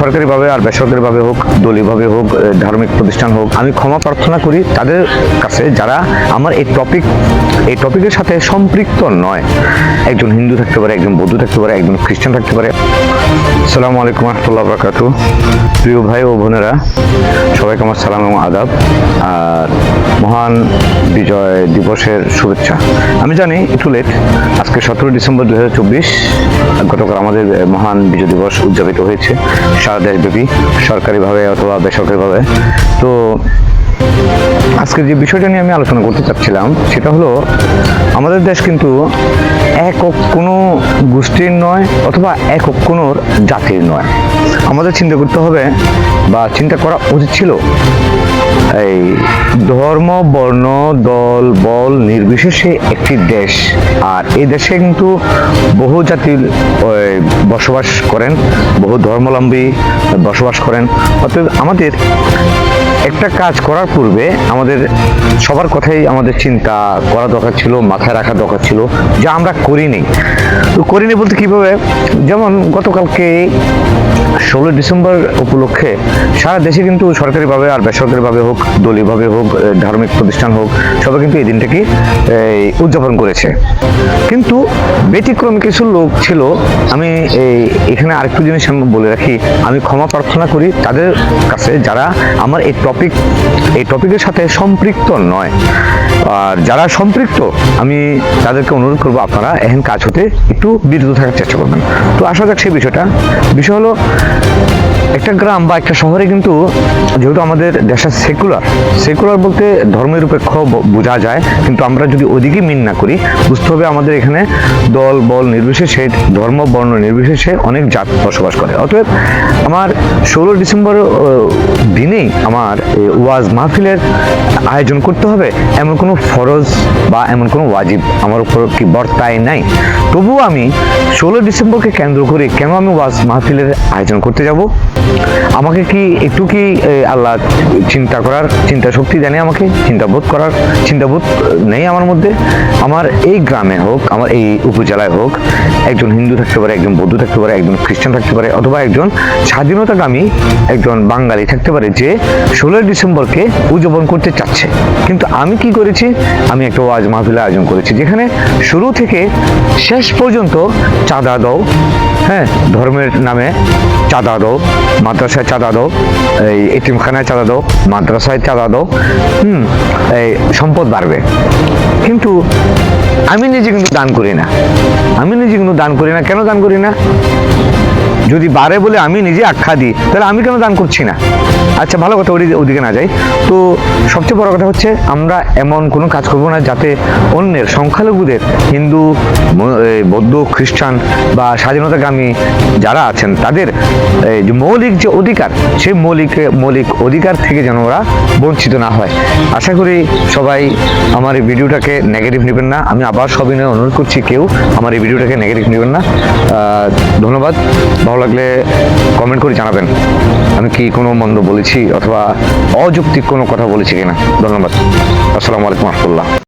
সরকারিভাবে আর বেসরকারিভাবে হোক, দলীয়ভাবে হোক ধার্মিক প্রতিষ্ঠান হোক, আমি ক্ষমা প্রার্থনা করি তাদের কাছে যারা আমার এই টপিক এই টপিকের সাথে সম্পৃক্ত নয়। একজন হিন্দু থাকতে পারে, একজন বৌদ্ধ থাকতে পারে, একজন খ্রিস্টান থাকতে পারে। সালামু আলাইকুম রহমতুল্লাহ বরকাত প্রিয় ভাই ও বোনেরা, সবাইকে আমার সালাম এবং আদাব। আর মহান বিজয় দিবসের শুভেচ্ছা। আমি জানি একটু লেট আজকে সতেরো ডিসেম্বর দু হাজার গতকাল আমাদের মহান বিজয় দিবস উদযাপিত হয়েছে সারা দেশব্যাপী, সরকারিভাবে অথবা বেসরকারিভাবে। তো আজকে যে বিষয়টা নিয়ে আমি আলোচনা করতে চাচ্ছিলাম, সেটা হলো আমাদের দেশ কিন্তু একক কোনো গোষ্ঠীর নয় অথবা একক কোনো জাতির নয়। আমাদের চিন্তা করতে হবে বা চিন্তা করা উচিত ছিল এই ধর্ম, বর্ণ, দল, বল নির্বিশেষে একটি দেশ। আর এই দেশে কিন্তু বহু জাতির বসবাস করেন, বহু ধর্মাবলম্বী বসবাস করেন। অর্থাৎ আমাদের একটা কাজ করার পূর্বে আমাদের সবার কথাই আমাদের চিন্তা করা দরকার ছিল, মাথায় রাখা দরকার ছিল, যা আমরা করিনি। তো করিনি বলতে কীভাবে? যেমন গতকালকে ষোলো ডিসেম্বর উপলক্ষে সারা দেশে কিন্তু সরকারিভাবে আর বেসরকারিভাবে হোক, দলীয়ভাবে হোক ধার্মিক প্রতিষ্ঠান হোক, সবাই কিন্তু এই দিনটাকে উদযাপন করেছে। কিন্তু ব্যতিক্রমী কিছু লোক ছিল, আমি এই এখানে আরেকটু জিনিস আমি বলে রাখি, আমি ক্ষমা প্রার্থনা করি তাদের কাছে যারা আমার এই টপিক এই টপিকের সাথে সম্পৃক্ত নয়। আর যারা সম্পৃক্ত, আমি তাদেরকে অনুরোধ করব আপনারা এখন কাজ হতে একটু বিরত থাকার চেষ্টা করবেন। তো আসা যাক সেই বিষয়টা। বিষয় হলো, একটা গ্রাম বা একটা শহরে কিন্তু যেহেতু আমাদের দেশটা সেকুলার সেকুলার বলতে ধর্মনিরপেক্ষ বোঝা যায়, কিন্তু আমরা যদি ওদিকে মিন না করি, বুঝতে হবে আমাদের এখানে দল, বল নির্বিশেষে, ধর্ম, বর্ণ নির্বিশেষে অনেক জাত বসবাস করে। অতএব আমার ষোলো ডিসেম্বর ওয়াজ মাহফিলের আয়োজন করতে হবে, এমন কোনো ফরজ বা এমন কোনো ওয়াজিব আমার উপর কি বর্তায় নাই। তবুও আমি ষোলো ডিসেম্বরকে কেন্দ্র করে কেন আমি ওয়াজ মাহফিলের আয়োজন করতে যাব? আমাকে কি একটু কি আল্লাহ চিন্তা করার চিন্তা শক্তি দেনে আমাকে? চিন্তাবোধ করার চিন্তাবোধ নেই আমার মধ্যে। আমার এই গ্রামে হোক, আমার এই উপজেলায় হোক, একজন হিন্দু থাকতে পারে, একজন বৌদ্ধ থাকতে পারে, একজন খ্রিস্টান থাকতে পারে, অথবা একজন স্বাধীনতাকামী একজন বাঙালি থাকতে পারে যে ষোলোই ডিসেম্বরকে উদযাপন করতে চাচ্ছে। কিন্তু আমি কি করেছি? আমি একটা ওয়াজ মাহফিলের আয়োজন করেছি, যেখানে শুরু থেকে শেষ পর্যন্ত চাঁদা দাও হ্যাঁ ধর্মের নামে চাঁদা দাও, মাদ্রাসায় চাঁদা দাও, এই এতিমখানায় চাঁদা দাও, মাদ্রাসায় চাঁদা দাও, হুম, এই সম্পদ বাড়বে। কিন্তু আমি নিজে কিন্তু দান করি না। আমি নিজে কিন্তু দান করি না, কেন দান করি না? যদি বাড়ে বলে আমি নিজে আখ্যা দিই, তাহলে আমি কেন দান করছি না? আচ্ছা ভালো কথা, ওদিকে ওদিকে না যাই। তো সবচেয়ে বড় কথা হচ্ছে, আমরা এমন কোনো কাজ করব না যাতে অন্যের সংখ্যালঘুদের হিন্দু বৌদ্ধ, খ্রিস্টান বা স্বাধীনতাকামী যারা আছেন, তাদের যে মৌলিক যে অধিকার, সেই মৌলিক মৌলিক অধিকার থেকে যেন ওরা বঞ্চিত না হয়। আশা করি সবাই আমার এই ভিডিওটাকে নেগেটিভ নেবেন না। আমি আবার সবিনয় অনুরোধ করছি, কেউ আমার এই ভিডিওটাকে নেগেটিভ নেবেন না। ধন্যবাদ। ভালো লাগলে কমেন্ট করে জানাবেন। আমি কি কোনো মন্দ বলেছি অথবা অযৌক্তিক কোনো কথা বলেছি কিনা। ধন্যবাদ। আসসালামু আলাইকুম রহমতুল্লাহ।